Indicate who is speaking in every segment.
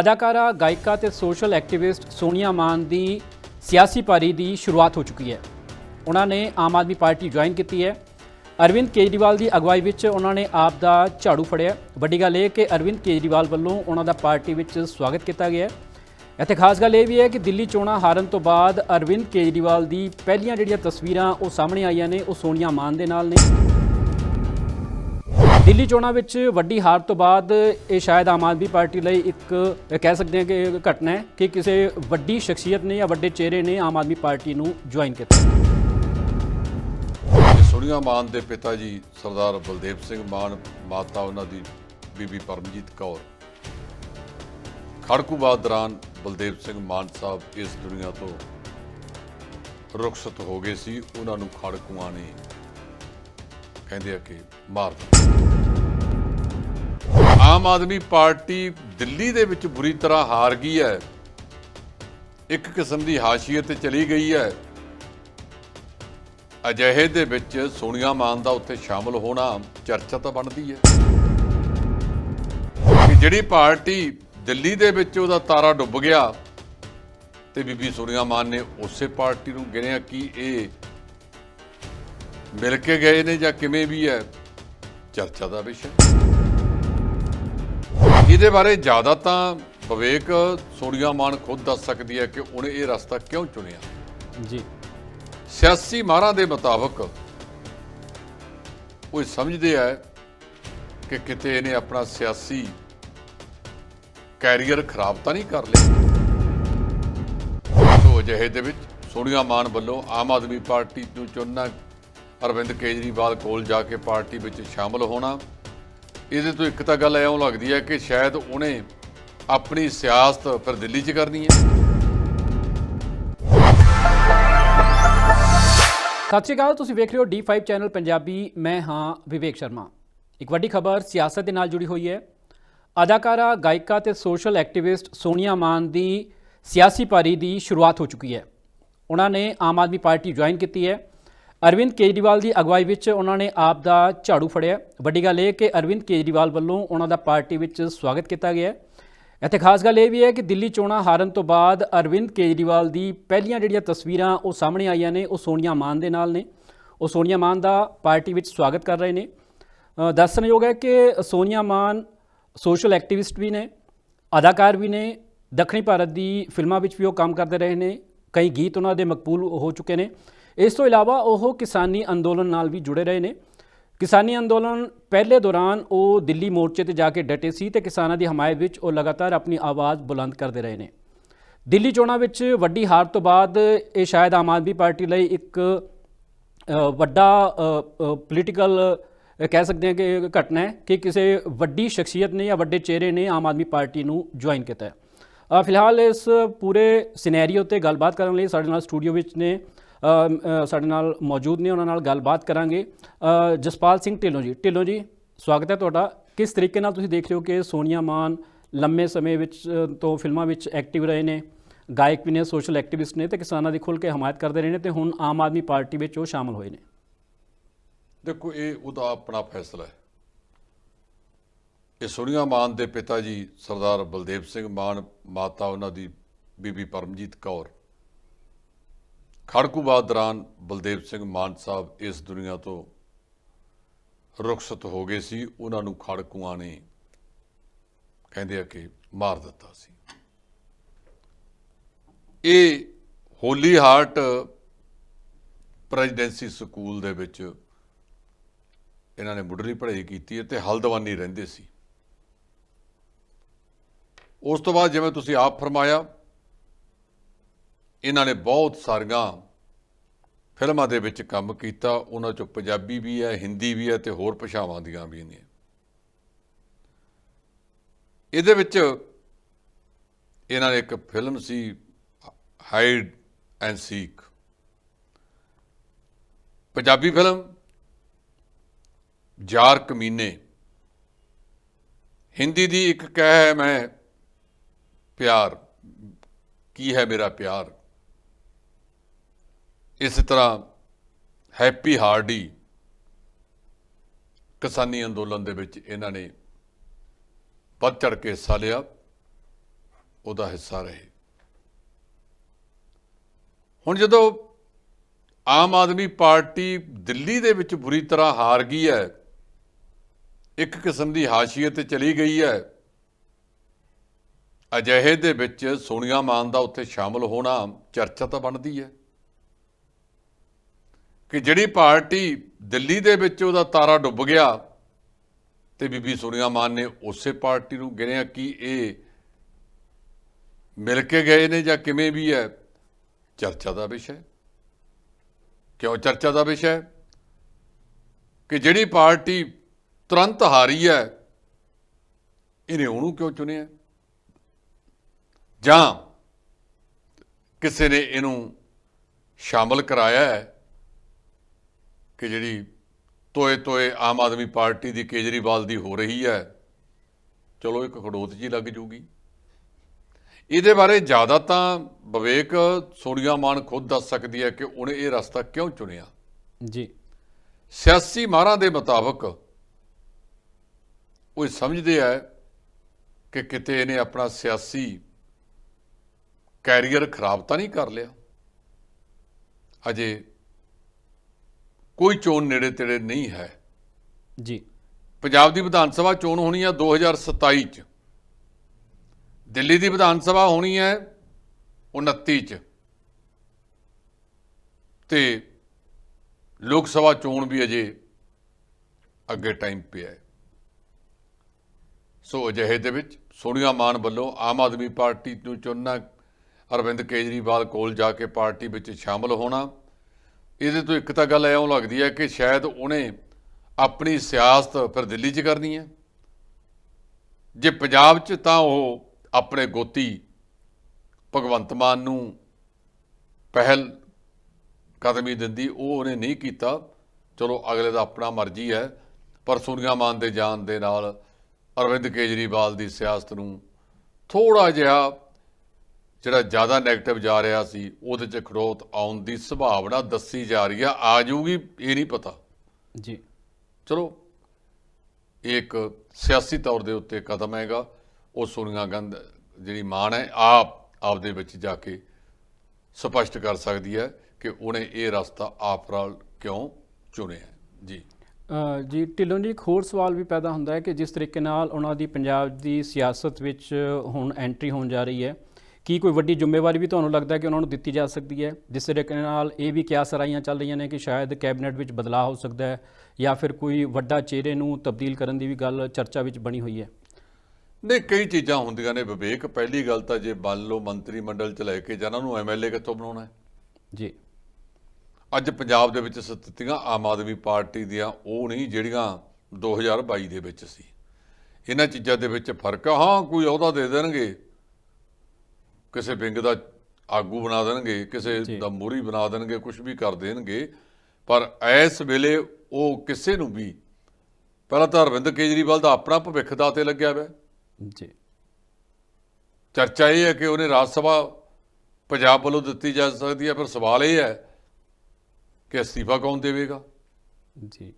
Speaker 1: ਅਦਾਕਾਰਾ, ਗਾਇਕਾ ਤੇ ਸੋਸ਼ਲ ਐਕਟਿਵਿਸਟ ਸੋਨੀਆ ਮਾਨ ਦੀ ਸਿਆਸੀ ਪਾਰੀ ਦੀ ਸ਼ੁਰੂਆਤ ਹੋ ਚੁੱਕੀ ਹੈ। ਉਹਨਾਂ ਨੇ ਆਮ ਆਦਮੀ ਪਾਰਟੀ ਜੁਆਇਨ ਕੀਤੀ ਹੈ। ਅਰਵਿੰਦ ਕੇਜਰੀਵਾਲ ਦੀ ਅਗਵਾਈ ਵਿੱਚ ਉਹਨਾਂ ਨੇ ਆਪ ਦਾ ਝਾੜੂ ਫੜਿਆ। ਵੱਡੀ ਗੱਲ ਇਹ ਕਿ ਅਰਵਿੰਦ ਕੇਜਰੀਵਾਲ ਵੱਲੋਂ ਉਹਨਾਂ ਦਾ ਪਾਰਟੀ ਵਿੱਚ ਸਵਾਗਤ ਕੀਤਾ ਗਿਆ ਇੱਥੇ ਖਾਸ ਗੱਲ ਇਹ ਵੀ ਹੈ ਕਿ ਦਿੱਲੀ ਚੋਣਾਂ ਹਾਰਨ ਤੋਂ ਬਾਅਦ ਅਰਵਿੰਦ ਕੇਜਰੀਵਾਲ ਦੀ ਪਹਿਲੀਆਂ ਜਿਹੜੀਆਂ ਤਸਵੀਰਾਂ ਉਹ ਸਾਹਮਣੇ ਆਈਆਂ ਨੇ, ਉਹ ਸੋਨੀਆ ਮਾਨ ਦੇ ਨਾਲ ਨੇ। ਦਿੱਲੀ ਚੋਣਾਂ ਵਿੱਚ ਵੱਡੀ ਹਾਰ ਤੋਂ ਬਾਅਦ ਇਹ ਸ਼ਾਇਦ ਆਮ ਆਦਮੀ ਪਾਰਟੀ ਲਈ ਇੱਕ ਕਹਿ ਸਕਦੇ ਹਾਂ ਕਿ ਘਟਨਾ ਹੈ ਕਿ ਕਿਸੇ ਵੱਡੀ ਸ਼ਖਸੀਅਤ ਨੇ ਜਾਂ ਵੱਡੇ ਚਿਹਰੇ ਨੇ ਆਮ ਆਦਮੀ ਪਾਰਟੀ ਨੂੰ ਜੁਆਇਨ ਕੀਤਾ।
Speaker 2: ਇਹ ਸੋਨੀਆ ਮਾਨ ਦੇ ਪਿਤਾ ਜੀ ਸਰਦਾਰ ਬਲਦੇਵ ਸਿੰਘ ਮਾਨ, ਮਾਤਾ ਉਹਨਾਂ ਦੀ ਬੀਬੀ ਪਰਮਜੀਤ ਕੌਰ। ਖੜਕੂਬਾਦ ਦੌਰਾਨ ਬਲਦੇਵ ਸਿੰਘ ਮਾਨ ਸਾਹਿਬ ਇਸ ਦੁਨੀਆ ਤੋਂ ਰੁਖਸਤ ਹੋ ਗਏ ਸੀ। ਉਹਨਾਂ ਨੂੰ ਖੜਕੂਆਂ ਨੇ ਕਹਿੰਦੇ ਆ ਕਿ ਮਾਰ ਦਿੱਤਾ। ਆਮ ਆਦਮੀ ਪਾਰਟੀ ਦਿੱਲੀ ਦੇ ਵਿੱਚ ਬੁਰੀ ਤਰ੍ਹਾਂ ਹਾਰ ਗਈ ਹੈ। ਇੱਕ ਕਿਸਮ ਦੀ ਹਾਸ਼ੀਅਤ ਤੇ ਚਲੀ ਗਈ ਹੈ। ਅਜਿਹੇ ਦੇ ਵਿੱਚ ਸੋਨੀਆ ਮਾਨ ਦਾ ਉੱਥੇ ਸ਼ਾਮਲ ਹੋਣਾ ਚਰਚਾ ਤਾਂ ਬਣਦੀ ਹੈ। ਕਿ ਜਿਹੜੀ ਪਾਰਟੀ ਦਿੱਲੀ ਦੇ ਵਿੱਚ ਉਹਦਾ ਤਾਰਾ ਡੁੱਬ ਗਿਆ ਤੇ ਬੀਬੀ ਸੋਨੀਆ ਮਾਨ ਨੇ ਉਸੇ ਪਾਰਟੀ ਨੂੰ ਗਿਣਿਆ ਕਿ ਇਹ ਮਿਲ ਕੇ ਗਏ ਨੇ ਜਾਂ ਕਿਵੇਂ ਵੀ ਹੈ, ਚਰਚਾ ਦਾ ਵਿਸ਼ਾ ਇਹਦੇ ਬਾਰੇ ਜ਼ਿਆਦਾ ਤਾਂ ਵਿਵੇਕ ਸੋਨੀਆ ਮਾਨ ਖੁਦ ਦੱਸ ਸਕਦੀ ਹੈ ਕਿ ਉਹਨੇ ਇਹ ਰਸਤਾ ਕਿਉਂ ਚੁਣਿਆ?
Speaker 1: ਜੀ।
Speaker 2: ਸਿਆਸੀ ਮਾਹਰਾਂ ਦੇ ਮੁਤਾਬਕ ਉਹ ਸਮਝਦੇ ਆ ਕਿ ਕਿਤੇ ਇਹਨੇ ਆਪਣਾ ਸਿਆਸੀ ਕੈਰੀਅਰ ਖਰਾਬ ਤਾਂ ਨਹੀਂ ਕਰ ਲਿਆ। ਸੋ ਅਜਿਹੇ ਦੇ ਵਿੱਚ ਸੋਨੀਆ ਮਾਨ ਵੱਲੋਂ ਆਮ ਆਦਮੀ ਪਾਰਟੀ ਨੂੰ ਚੁਣਨਾ ਅਰਵਿੰਦ ਕੇਜਰੀਵਾਲ ਕੋਲ ਜਾ ਕੇ ਪਾਰਟੀ ਵਿੱਚ ਸ਼ਾਮਲ ਹੋਣਾ ਇਹਦੇ ਤੋਂ ਇੱਕ ਤਾਂ ਗੱਲ ਐਉਂ ਲੱਗਦੀ ਹੈ ਕਿ ਸ਼ਾਇਦ ਉਹਨੇ ਆਪਣੀ ਸਿਆਸਤ ਫਿਰ ਦਿੱਲੀ 'ਚ ਕਰਨੀ ਹੈ।
Speaker 1: ਸਤਿ ਸ਼੍ਰੀ ਅਕਾਲ, ਤੁਸੀਂ ਵੇਖ ਰਹੇ ਹੋ D5 ਚੈਨਲ ਪੰਜਾਬੀ, ਮੈਂ ਹਾਂ ਵਿਵੇਕ ਸ਼ਰਮਾ। ਇੱਕ ਵੱਡੀ ਖਬਰ ਸਿਆਸਤ ਦੇ ਨਾਲ ਜੁੜੀ ਹੋਈ ਹੈ। ਅਦਾਕਾਰਾ, ਗਾਇਕਾ ਤੇ ਸੋਸ਼ਲ ਐਕਟਿਵਿਸਟ ਸੋਨੀਆ ਮਾਨ ਦੀ ਸਿਆਸੀ ਪਾਰੀ ਦੀ ਸ਼ੁਰੂਆਤ ਹੋ ਚੁੱਕੀ ਹੈ। ਉਹਨਾਂ ਨੇ ਆਮ ਆਦਮੀ ਪਾਰਟੀ ਜੁਆਇਨ ਕੀਤੀ ਹੈ। ਅਰਵਿੰਦ ਕੇਜਰੀਵਾਲ ਦੀ ਅਗਵਾਈ ਵਿੱਚ ਉਹਨਾਂ ਨੇ ਆਪ ਦਾ ਝਾੜੂ ਫੜਿਆ। ਵੱਡੀ ਗੱਲ ਇਹ ਕਿ ਅਰਵਿੰਦ ਕੇਜਰੀਵਾਲ ਵੱਲੋਂ ਉਹਨਾਂ ਦਾ ਪਾਰਟੀ ਵਿੱਚ ਸਵਾਗਤ ਕੀਤਾ ਗਿਆ ਇੱਥੇ ਖਾਸ ਗੱਲ ਇਹ ਵੀ ਹੈ ਕਿ ਦਿੱਲੀ ਚੋਣਾਂ ਹਾਰਨ ਤੋਂ ਬਾਅਦ ਅਰਵਿੰਦ ਕੇਜਰੀਵਾਲ ਦੀ ਪਹਿਲੀਆਂ ਜਿਹੜੀਆਂ ਤਸਵੀਰਾਂ ਉਹ ਸਾਹਮਣੇ ਆਈਆਂ ਨੇ, ਉਹ ਸੋਨੀਆ ਮਾਨ ਦੇ ਨਾਲ ਨੇ। ਉਹ ਸੋਨੀਆ ਮਾਨ ਦਾ ਪਾਰਟੀ ਵਿੱਚ ਸਵਾਗਤ ਕਰ ਰਹੇ ਨੇ। ਦੱਸਣਯੋਗ ਹੈ ਕਿ ਸੋਨੀਆ ਮਾਨ ਸੋਸ਼ਲ ਐਕਟਿਵਿਸਟ ਵੀ ਨੇ, ਅਦਾਕਾਰ ਵੀ ਨੇ, ਦੱਖਣੀ ਭਾਰਤ ਦੀ ਫਿਲਮਾਂ ਵਿੱਚ ਵੀ ਉਹ ਕੰਮ ਕਰਦੇ ਰਹੇ ਨੇ। ਕਈ ਗੀਤ ਉਹਨਾਂ ਦੇ ਮਕਬੂਲ ਹੋ ਚੁੱਕੇ ਨੇ। ਇਸ ਤੋਂ ਇਲਾਵਾ ਉਹ ਕਿਸਾਨੀ ਅੰਦੋਲਨ ਨਾਲ ਵੀ ਜੁੜੇ ਰਹੇ ਨੇ। ਕਿਸਾਨੀ ਅੰਦੋਲਨ ਪਹਿਲੇ ਦੌਰਾਨ ਉਹ ਦਿੱਲੀ ਮੋਰਚੇ ਤੇ ਜਾ ਕੇ ਡਟੇ ਸੀ ਤੇ ਕਿਸਾਨਾਂ ਦੀ ਹਮਾਇਤ ਵਿੱਚ ਉਹ ਲਗਾਤਾਰ ਆਪਣੀ ਆਵਾਜ਼ ਬੁਲੰਦ ਕਰਦੇ ਰਹੇ ਨੇ। ਦਿੱਲੀ ਚੋਣਾਂ ਵਿੱਚ ਵੱਡੀ ਹਾਰ ਤੋਂ ਬਾਅਦ ਇਹ ਸ਼ਾਇਦ ਆਮ ਆਦਮੀ ਪਾਰਟੀ ਲਈ ਇੱਕ ਵੱਡਾ ਪੋਲੀਟੀਕਲ ਕਹਿ ਸਕਦੇ ਹਾਂ ਕਿ ਘਟਨਾ ਹੈ ਕਿ ਕਿਸੇ ਵੱਡੀ ਸ਼ਖਸੀਅਤ ਨੇ ਜਾਂ ਵੱਡੇ ਚਿਹਰੇ ਨੇ ਆਮ ਆਦਮੀ ਪਾਰਟੀ ਨੂੰ ਜੁਆਇਨ ਕੀਤਾ ਹੈ। ਫਿਲਹਾਲ ਇਸ ਪੂਰੇ ਸਿਨੈਰੀਓ ਤੇ ਗੱਲਬਾਤ ਕਰਨ ਲਈ ਸਾਡੇ ਨਾਲ ਸਟੂਡੀਓ ਵਿੱਚ ਨੇ ਸਾਡੇ ਨਾਲ ਮੌਜੂਦ ਨੇ, ਉਹਨਾਂ ਨਾਲ ਗੱਲਬਾਤ ਕਰਾਂਗੇ। ਜਸਪਾਲ ਸਿੰਘ ਢਿੱਲੋਂ ਜੀ। ਢਿੱਲੋਂ ਜੀ, ਸਵਾਗਤ ਹੈ ਤੁਹਾਡਾ। ਕਿਸ ਤਰੀਕੇ ਨਾਲ ਤੁਸੀਂ ਦੇਖ ਰਹੇ ਹੋ ਕਿ ਸੋਨੀਆ ਮਾਨ ਲੰਮੇ ਸਮੇਂ ਵਿੱਚ ਤੋਂ ਫਿਲਮਾਂ ਵਿੱਚ ਐਕਟਿਵ ਰਹੇ ਨੇ, ਗਾਇਕ ਵੀ ਨੇ, ਸੋਸ਼ਲ ਐਕਟਿਵਿਸਟ ਨੇ ਤੇ ਕਿਸਾਨਾਂ ਦੀ ਖੁੱਲ੍ਹ ਕੇ ਹਮਾਇਤ ਕਰਦੇ ਰਹੇ ਨੇ ਤੇ ਹੁਣ ਆਮ ਆਦਮੀ ਪਾਰਟੀ ਵਿੱਚ ਉਹ ਸ਼ਾਮਲ ਹੋਏ ਨੇ।
Speaker 2: ਦੇਖੋ, ਇਹ ਉਹਦਾ ਆਪਣਾ ਫੈਸਲਾ ਹੈ। ਇਹ ਸੋਨੀਆ ਮਾਨ ਦੇ ਪਿਤਾ ਜੀ ਸਰਦਾਰ ਬਲਦੇਵ ਸਿੰਘ ਮਾਨ, ਮਾਤਾ ਉਹਨਾਂ ਦੀ ਬੀਬੀ ਪਰਮਜੀਤ ਕੌਰ ਖੜਕੂਬਾਦ ਦੌਰਾਨ ਬਲਦੇਵ ਸਿੰਘ ਮਾਨ ਸਾਹਿਬ ਇਸ ਦੁਨੀਆ ਤੋਂ ਰੁਖਸਤ ਹੋ ਗਏ ਸੀ। ਉਹਨਾਂ ਨੂੰ ਖੜਕੂਆਂ ਨੇ ਕਹਿੰਦੇ ਆ ਕਿ ਮਾਰ ਦਿੱਤਾ ਸੀ। ਇਹ ਹੋਲੀ ਹਾਰਟ ਪ੍ਰੈਜ਼ੀਡੈਂਸੀ ਸਕੂਲ ਦੇ ਵਿੱਚ ਇਹਨਾਂ ਨੇ ਮੁੱਢਲੀ ਪੜ੍ਹਾਈ ਕੀਤੀ ਹੈ ਤੇ ਹਲਦਵਾਨੀ ਰਹਿੰਦੇ ਸੀ। ਉਸ ਤੋਂ ਬਾਅਦ ਜਿਵੇਂ ਤੁਸੀਂ ਆਪ ਫਰਮਾਇਆ ਇਹਨਾਂ ਨੇ ਬਹੁਤ ਸਾਰੀਆਂ ਫਿਲਮਾਂ ਦੇ ਵਿੱਚ ਕੰਮ ਕੀਤਾ। ਉਹਨਾਂ ਚੋਂ ਪੰਜਾਬੀ ਵੀ ਹੈ, ਹਿੰਦੀ ਵੀ ਹੈ ਤੇ ਹੋਰ ਭਾਸ਼ਾਵਾਂ ਦੀਆਂ ਵੀ ਨੇ। ਇਹਦੇ ਵਿੱਚ ਇਹਨਾਂ ਨੇ ਇੱਕ film C hide and seek Punjabi film jar ਕਮੀਨੇ। ਹਿੰਦੀ ਦੀ ਇੱਕ ਕਹਿ ਹੈ ਮੈਂ, ਪਿਆਰ। ਕੀ ਹੈ ਮੇਰਾ ਪਿਆਰ? ਇਸੇ ਤਰ੍ਹਾਂ ਹੈਪੀ ਹਾਰਡੀ ਕਿਸਾਨੀ ਅੰਦੋਲਨ ਦੇ ਵਿੱਚ ਇਹਨਾਂ ਨੇ ਵੱਧ ਚੜ ਕੇ ਹਿੱਸਾ ਲਿਆ, ਉਹਦਾ ਹਿੱਸਾ ਰਹੇ। ਹੁਣ ਜਦੋਂ ਆਮ ਆਦਮੀ ਪਾਰਟੀ ਦਿੱਲੀ ਦੇ ਵਿੱਚ ਬੁਰੀ ਤਰ੍ਹਾਂ ਹਾਰ ਗਈ ਹੈ, ਇੱਕ ਕਿਸਮ ਦੀ ਹਾਸ਼ੀਅਤ ਤੇ ਚਲੀ ਗਈ ਹੈ, ਅਜਿਹੇ ਦੇ ਵਿੱਚ ਸੋਨੀਆ ਮਾਨ ਦਾ ਉੱਥੇ ਸ਼ਾਮਲ ਹੋਣਾ ਚਰਚਾ ਤਾਂ ਬਣਦੀ ਹੈ। ਕਿ ਜਿਹੜੀ ਪਾਰਟੀ ਦਿੱਲੀ ਦੇ ਵਿੱਚ ਉਹਦਾ ਤਾਰਾ ਡੁੱਬ ਗਿਆ ਤੇ ਬੀਬੀ ਸੋਨੀਆ ਮਾਨ ਨੇ ਉਸੇ ਪਾਰਟੀ ਨੂੰ ਗਿਣਿਆ ਕਿ ਇਹ ਮਿਲ ਕੇ ਗਏ ਨੇ ਜਾਂ ਕਿਵੇਂ ਵੀ ਹੈ, ਚਰਚਾ ਦਾ ਵਿਸ਼ਾ ਕਿਉਂ ਚਰਚਾ ਦਾ ਵਿਸ਼ਾ ਹੈ? ਕਿ ਜਿਹੜੀ ਪਾਰਟੀ ਤੁਰੰਤ ਹਾਰੀ ਹੈ, ਇਹਨੇ ਉਹਨੂੰ ਕਿਉਂ ਚੁਣਿਆ? ਜਾਂ ਕਿਸੇ ਨੇ ਇਹਨੂੰ ਸ਼ਾਮਲ ਕਰਾਇਆ ਹੈ ਕਿ ਜਿਹੜੀ ਤੋਏ ਤੋਏ ਆਮ ਆਦਮੀ ਪਾਰਟੀ ਦੀ ਕੇਜਰੀਵਾਲ ਦੀ ਹੋ ਰਹੀ ਹੈ ਚਲੋ ਇੱਕ ਖੜੋਤ ਜੀ ਲੱਗ ਜੂਗੀ। ਇਹਦੇ ਬਾਰੇ ਜ਼ਿਆਦਾ ਤਾਂ ਵਿਵੇਕ ਸੋਨੀਆ ਮਾਨ ਖੁਦ ਦੱਸ ਸਕਦੀ ਹੈ ਕਿ ਉਹਨੇ ਇਹ ਰਸਤਾ ਕਿਉਂ ਚੁਣਿਆ।
Speaker 1: ਜੀ।
Speaker 2: ਸਿਆਸੀ ਮਾਹਰਾਂ ਦੇ ਮੁਤਾਬਕ ਉਹ ਸਮਝਦੇ ਆ ਕਿ ਕਿਤੇ ਇਹਨੇ ਆਪਣਾ ਸਿਆਸੀ ਕੈਰੀਅਰ ਖਰਾਬ ਤਾਂ ਨਹੀਂ ਕਰ ਲਿਆ। ਅਜੇ ਕੋਈ ਚੋਣ ਨੇੜੇ ਤੇੜੇ ਨਹੀਂ ਹੈ।
Speaker 1: ਜੀ।
Speaker 2: ਪੰਜਾਬ ਦੀ ਵਿਧਾਨ ਸਭਾ ਚੋਣ ਹੋਣੀ ਹੈ 2027 ਚ। ਦਿੱਲੀ ਦੀ ਵਿਧਾਨ ਸਭਾ ਹੋਣੀ ਹੈ 29 ਚ। ਤੇ ਲੋਕ ਸਭਾ ਚੋਣ ਵੀ ਅਜੇ ਅੱਗੇ ਟਾਈਮ ਪਿਆ ਹੈ। ਸੋ ਅਜਿਹੇ ਦੇ ਵਿੱਚ ਸੋਨੀਆ ਮਾਨ ਵੱਲੋਂ ਆਮ ਆਦਮੀ ਪਾਰਟੀ ਨੂੰ ਚੁਣਨਾ ਅਰਵਿੰਦ ਕੇਜਰੀਵਾਲ ਕੋਲ ਜਾ ਕੇ ਪਾਰਟੀ ਵਿੱਚ ਸ਼ਾਮਲ ਹੋਣਾ ਇਹਦੇ ਤੋਂ ਇੱਕ ਤਾਂ ਗੱਲ ਐਉਂ ਲੱਗਦੀ ਹੈ ਕਿ ਸ਼ਾਇਦ ਉਹਨੇ ਆਪਣੀ ਸਿਆਸਤ ਫਿਰ ਦਿੱਲੀ 'ਚ ਕਰਨੀ ਹੈ। ਜੇ ਪੰਜਾਬ 'ਚ ਤਾਂ ਉਹ ਆਪਣੇ ਗੋਤੀ ਭਗਵੰਤ ਮਾਨ ਨੂੰ ਪਹਿਲ ਕਦਮੀ ਦਿੰਦੀ, ਉਹ ਉਹਨੇ ਨਹੀਂ ਕੀਤਾ। ਚਲੋ, ਅਗਲੇ ਦਾ ਆਪਣਾ ਮਰਜ਼ੀ ਹੈ, ਪਰ ਸੋਨੀਆ ਮਾਨ ਦੇ ਜਾਣ ਦੇ ਨਾਲ ਅਰਵਿੰਦ ਕੇਜਰੀਵਾਲ ਦੀ ਸਿਆਸਤ ਨੂੰ ਥੋੜਾ ਜਿਹਾ ਜਿਹੜਾ ਜ਼ਿਆਦਾ 네ਗੇਟਿਵ ਜਾ ਰਿਹਾ ਸੀ ਉਹਦੇ 'ਚ ਖੜੋਤ ਆਉਣ ਦੀ ਸੰਭਾਵਨਾ ਦੱਸੀ ਜਾ ਰਹੀ ਆ। ਆ ਜਾਊਗੀ ਇਹ ਨਹੀਂ ਪਤਾ।
Speaker 1: ਜੀ।
Speaker 2: ਚਲੋ ਇੱਕ ਸਿਆਸੀ ਤੌਰ ਦੇ ਉੱਤੇ ਕਦਮ ਹੈਗਾ। ਉਹ ਸੋਨੀਆ ਗਾਂਧੀ ਜਿਹੜੀ ਮਾਨ ਹੈ ਆਪ ਆਪਦੇ ਵਿੱਚ ਜਾ ਕੇ ਸਪਸ਼ਟ ਕਰ ਸਕਦੀ ਹੈ ਕਿ ਉਹਨੇ ਇਹ ਰਸਤਾ ਆਪ ਨਾਲ ਕਿਉਂ ਚੁਣਿਆ। ਜੀ।
Speaker 1: ਜੀ ਢਿੱਲੋਂ ਜੀ ਇੱਕ ਹੋਰ ਸਵਾਲ ਵੀ ਪੈਦਾ ਹੁੰਦਾ ਹੈ ਕਿ ਜਿਸ ਤਰੀਕੇ ਨਾਲ ਉਹਨਾਂ ਦੀ ਪੰਜਾਬ ਦੀ ਸਿਆਸਤ ਵਿੱਚ ਹੁਣ ਐਂਟਰੀ ਹੋਣ ਜਾ ਰਹੀ ਹੈ। ਕੀ ਕੋਈ ਵੱਡੀ ਜ਼ਿੰਮੇਵਾਰੀ ਵੀ ਤੁਹਾਨੂੰ ਲੱਗਦਾ ਕਿ ਉਹਨਾਂ ਨੂੰ ਦਿੱਤੀ ਜਾ ਸਕਦੀ ਹੈ? ਜਿਸ ਤਰੀਕੇ ਨਾਲ ਇਹ ਵੀ ਕਿਆ ਸਰਾਈਆਂ ਚੱਲ ਰਹੀਆਂ ਨੇ ਕਿ ਸ਼ਾਇਦ ਕੈਬਨਿਟ ਵਿੱਚ ਬਦਲਾਅ ਹੋ ਸਕਦਾ ਹੈ ਜਾਂ ਫਿਰ ਕੋਈ ਵੱਡਾ ਚਿਹਰੇ ਨੂੰ ਤਬਦੀਲ ਕਰਨ ਦੀ ਵੀ ਗੱਲ ਚਰਚਾ ਵਿੱਚ ਬਣੀ ਹੋਈ ਹੈ?
Speaker 2: ਨਹੀਂ ਕਈ ਚੀਜ਼ਾਂ ਹੁੰਦੀਆਂ ਨੇ ਵਿਵੇਕ। ਪਹਿਲੀ ਗੱਲ ਤਾਂ ਜੇ ਮੰਨ ਲਓ ਮੰਤਰੀ ਮੰਡਲ ਚ ਲੈ ਕੇ ਜਾਣਾ ਨੂੰ ਐਮਐਲਏ ਕਿੱਥੋਂ ਬਣਾਉਣਾ ਹੈ?
Speaker 1: ਜੀ।
Speaker 2: ਅੱਜ ਪੰਜਾਬ ਦੇ ਵਿੱਚ ਸਥਿਤੀਆਂ ਆਮ ਆਦਮੀ ਪਾਰਟੀ ਦੀਆਂ ਉਹ ਨਹੀਂ ਜਿਹੜੀਆਂ 2022 ਦੇ ਵਿੱਚ ਸੀ। ਇਹਨਾਂ ਚੀਜ਼ਾਂ ਦੇ ਵਿੱਚ ਫ਼ਰਕ ਹਾਂ ਕੋਈ ਅਹੁਦਾ ਦੇ ਦੇਣਗੇ। ਕਿਸੇ ਵਿੰਗ ਦਾ ਆਗੂ ਬਣਾ ਦੇਣਗੇ ਕਿਸੇ। ਦਾ ਮੂਰੀ ਬਣਾ ਦੇਣਗੇ ਕੁਝ ਵੀ ਕਰ ਦੇਣਗੇ। ਪਰ ਇਸ ਵੇਲੇ ਉਹ ਕਿਸੇ ਨੂੰ ਵੀ ਪਹਿਲਾਂ ਤਾਂ ਅਰਵਿੰਦ ਕੇਜਰੀਵਾਲ ਦਾ ਆਪਣਾ ਭਵਿੱਖ ਦਾ ਤੇ ਲੱਗਿਆ ਹੋਇਆ।
Speaker 1: ਜੀ।
Speaker 2: ਚਰਚਾ ਇਹ ਹੈ ਕਿ ਉਹਨੇ ਰਾਜ ਸਭਾ ਪੰਜਾਬ ਵੱਲੋਂ ਦਿੱਤੀ ਜਾ ਸਕਦੀ ਹੈ ਪਰ ਸਵਾਲ ਇਹ ਹੈ ਕਿ ਅਸਤੀਫਾ ਕੌਣ ਦੇਵੇਗਾ?
Speaker 1: ਜੀ।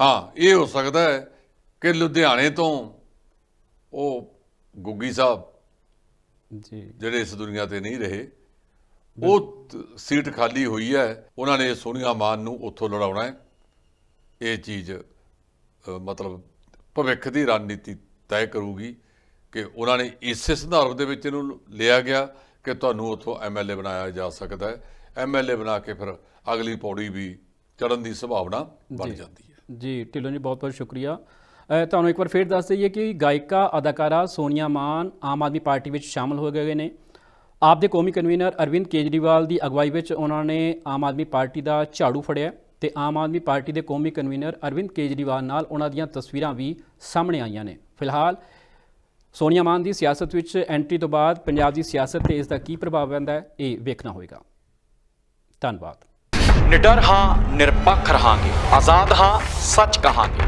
Speaker 2: ਹਾਂ ਇਹ ਹੋ ਸਕਦਾ ਹੈ ਕਿ ਲੁਧਿਆਣੇ ਤੋਂ ਉਹ ਗੁੱਗੀ ਸਾਹਿਬ
Speaker 1: ਜੀ।
Speaker 2: ਜਿਹੜੇ ਇਸ ਦੁਨੀਆ ਤੇ ਨਹੀਂ ਰਹੇ ਉਹ ਸੀਟ ਖਾਲੀ ਹੋਈ ਹੈ ਉਹਨਾਂ ਨੇ ਸੋਨੀਆ ਮਾਨ ਨੂੰ ਉੱਥੋਂ ਲੜਾਉਣਾ ਹੈ। ਇਹ ਚੀਜ਼ ਮਤਲਬ ਭਵਿੱਖ ਦੀ ਰਣਨੀਤੀ ਤੈਅ ਕਰੂਗੀ ਕਿ ਉਹਨਾਂ ਨੇ ਇਸੇ ਸੰਦਰਭ ਦੇ ਵਿੱਚ ਇਹਨੂੰ ਲਿਆ ਗਿਆ ਕਿ ਤੁਹਾਨੂੰ ਉੱਥੋਂ ਐਮਐਲਏ ਬਣਾਇਆ ਜਾ ਸਕਦਾ ਹੈ। ਐਮਐਲਏ ਬਣਾ ਕੇ ਫਿਰ ਅਗਲੀ ਪੌੜੀ ਵੀ ਚੜਨ ਦੀ ਸੰਭਾਵਨਾ ਬਣ। ਜਾਂਦੀ ਹੈ।
Speaker 1: ਜੀ ਢਿੱਲੋਂ ਜੀ ਬਹੁਤ ਬਹੁਤ ਸ਼ੁਕਰੀਆ। ਤੁਹਾਨੂੰ ਇੱਕ ਵਾਰ ਫੇਰ ਦੱਸ ਦਈਏ ਕਿ ਗਾਇਕਾ, ਅਦਾਕਾਰਾ ਸੋਨੀਆ ਮਾਨ ਆਮ ਆਦਮੀ ਪਾਰਟੀ ਵਿੱਚ ਸ਼ਾਮਲ ਹੋ ਗਏ ਨੇ। ਆਪ ਦੇ ਕੌਮੀ ਕਨਵੀਨਰ ਅਰਵਿੰਦ ਕੇਜਰੀਵਾਲ ਦੀ ਅਗਵਾਈ ਵਿੱਚ ਉਹਨਾਂ ਨੇ ਆਮ ਆਦਮੀ ਪਾਰਟੀ ਦਾ ਝਾੜੂ ਫੜਿਆ ਤੇ ਆਮ ਆਦਮੀ ਪਾਰਟੀ ਦੇ ਕੌਮੀ ਕਨਵੀਨਰ ਅਰਵਿੰਦ ਕੇਜਰੀਵਾਲ ਨਾਲ ਉਹਨਾਂ ਦੀਆਂ ਤਸਵੀਰਾਂ ਵੀ ਸਾਹਮਣੇ ਆਈਆਂ ਨੇ। ਫਿਲਹਾਲ ਸੋਨੀਆ ਮਾਨ ਦੀ ਸਿਆਸਤ ਵਿੱਚ ਐਂਟਰੀ ਤੋਂ ਬਾਅਦ ਪੰਜਾਬ ਦੀ ਸਿਆਸਤ ਤੇ ਇਸ ਦਾ ਕੀ ਪ੍ਰਭਾਵ ਪੈਂਦਾ ਹੈ, ਇਹ ਵੇਖਣਾ ਹੋਵੇਗਾ ਧੰਨਵਾਦ।
Speaker 3: ਨਿਡਰ ਹਾਂ, ਨਿਰਪੱਖ ਰਹਾਂਗੇ। ਆਜ਼ਾਦ ਹਾਂ, ਸੱਚ ਕਹਾਂਗੇ।